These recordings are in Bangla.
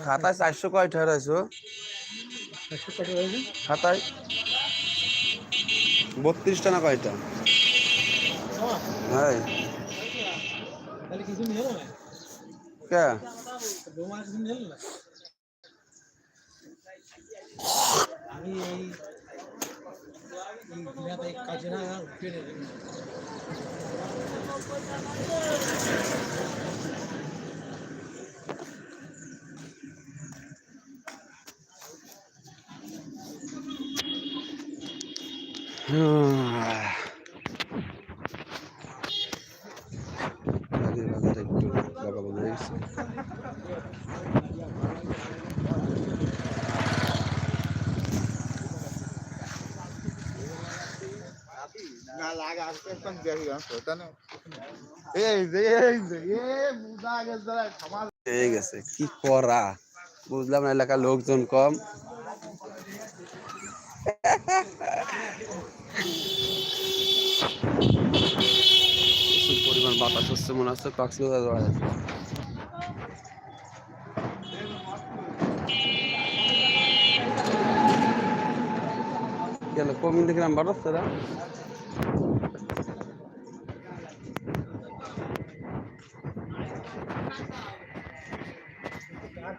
খাতায় চারশো কয়টা রয়েছে খাতায়। বত্রিশটা না কয়টা? হ্যাঁ কে? আমি এই কাজে না উঠে নেবে গাড়ির বাজারে একটু এই যে কি করা? বুঝলাম না, এলাকার লোকজন কম। প্রচুর পরিমাণ বাতাস হচ্ছে, মনে হচ্ছে কক্সবাজার যাওয়া যাচ্ছে। গেল কমিন দেখলাম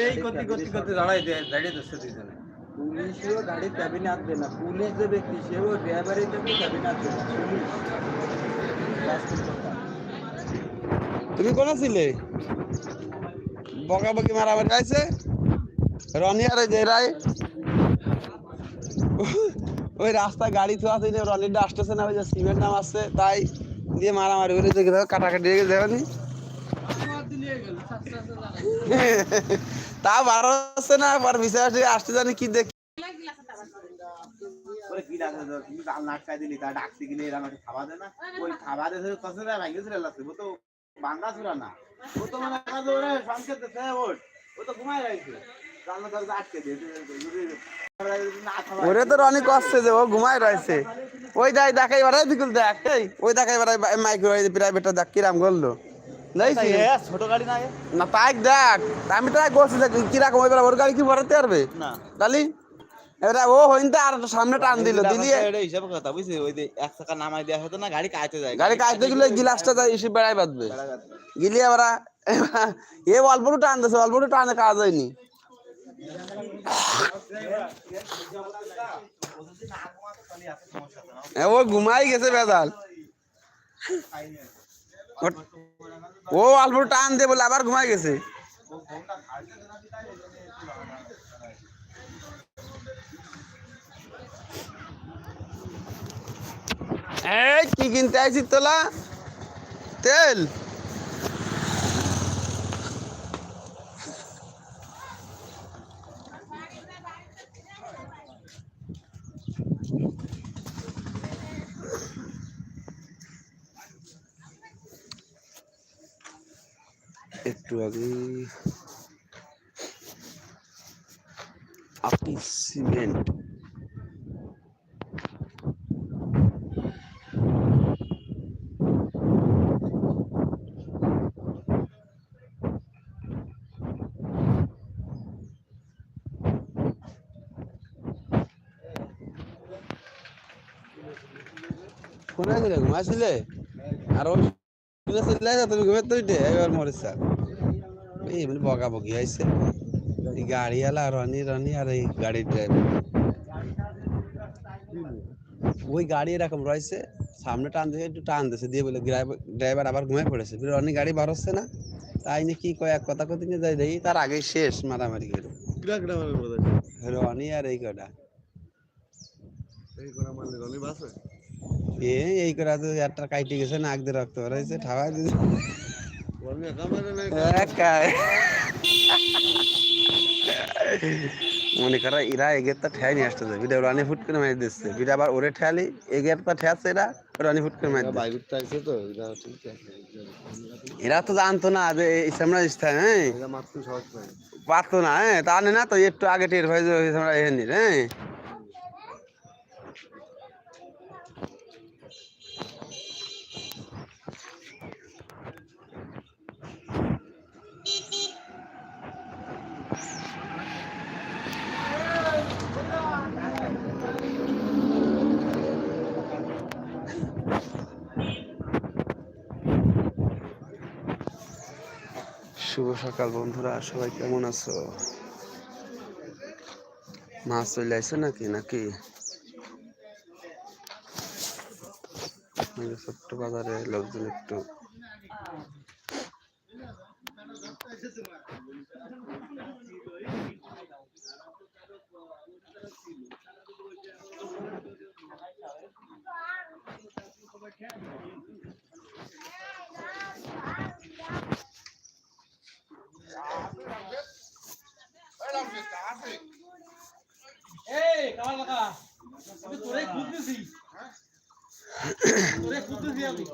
এই করতে করতে করতে দাঁড়াই দাঁড়িয়ে ধরছে দুইজনে পুলিশও গাড়ি ক্যাবিনে আসবে না। পুলিশ যে ব্যক্তি সেও ড্রাইভারের চাবি ক্যাবিনে আসবে না। পুলিশ। তুমি কোন ছিলে? বকাবকি মারামারি আছে রনি আর যে রায় ওই রাস্তায় গাড়ি থোয়া ছিল রনিটা আসতেছে না ওই যে সিমেন্ট নাম আসছে তাই দিয়ে মারামারি করে দেখে দেখো কাটাকাটি যাবেনি তা বারো হচ্ছে না আবার বিষয় আসতে আসতে জানি কি দেখ। ওরে তো রনি কষ্টে যে ও ঘুমায় রয়েছে। ওই দেখ দেখাই বাড়াই দিকুল দেখ ওই দেখাই বাড়াই মাইক্রো প্রাইভেটটা দেখ কিরাম করল লাইছি ছোট গাড়ি না না তাই দেখ আমি তাই বলছি দেখ কীরকম ওই ওর গাড়ি কি ভরাতে পারবে? না। তালি এবার ও হইতে আর সামনে টান দিল দিলি হিসাবে কথা বুঝছি ওই যে এক চাকা নামাই দেওয়া হতো না গাড়ি কাইতে যায়। গাড়ি কাটতে গেলে গিলাসটা যাই এসে বেড়াই বাঁধবে। গিলি এবার এ অল্প টান দিছে অল্প একটু টানে কাজ হয়নি। ও ঘুমাই গেছে বেদাল ও- আলবুর টান দে বলে আবার ঘুমাই গেছে। এই কি কিনতে আইছিস তোলা? তেল? একটু আগে আপনি সিমেন্ট। ঘুমাইছিলে? আর ওই তুমি ঘুমের তুই এবার মরে স্যার মানে বকি আইছে এই গাড়ি আলা রনি রনি আর এই গাড়ির ড্রাইভার ওই গাড়ি এরকম রয়েছে সামনে টান দিয়ে একটু টান দিয়েছে দিয়ে বলে ড্রাইভার আবার ঘুমায় পড়েছে। রনি গাড়ি বার হচ্ছে না তাই নিয়ে কি কয় এক কথা কথা নিয়ে যাই দেখি তার আগে শেষ মারামারি করে। রনি আর এই কটা। এই করা তো একটা কাইটে গেছে নাক দিয়ে রক্ত বেরোইছে ঠাওয়া মনে করা এরা এগেরটা ঠেয়াই নিয়ে আসতে যাবে রানি ফুট করে মারি দিচ্ছে বিটা আবার ওরে ঠেয়ালি এগেরটা ঠেয়াচ্ছে এরা রানি ফুট করে মারি তো এরা তো জানতো না যে এই সামনে স্থান হ্যাঁ পারতো না হ্যাঁ তা না তো একটু আগে টের এহেনি হ্যাঁ শুভ সকাল, বন্ধুরা। সবাই কেমন আছো? মাছ চলে আসছে নাকি? নাকি? ছোট্ট বাজারে লোকজন একটু। এই কামাল কাকা আমি তোরে খুঁজতেছি। তোরে খুঁজতেছি আমি।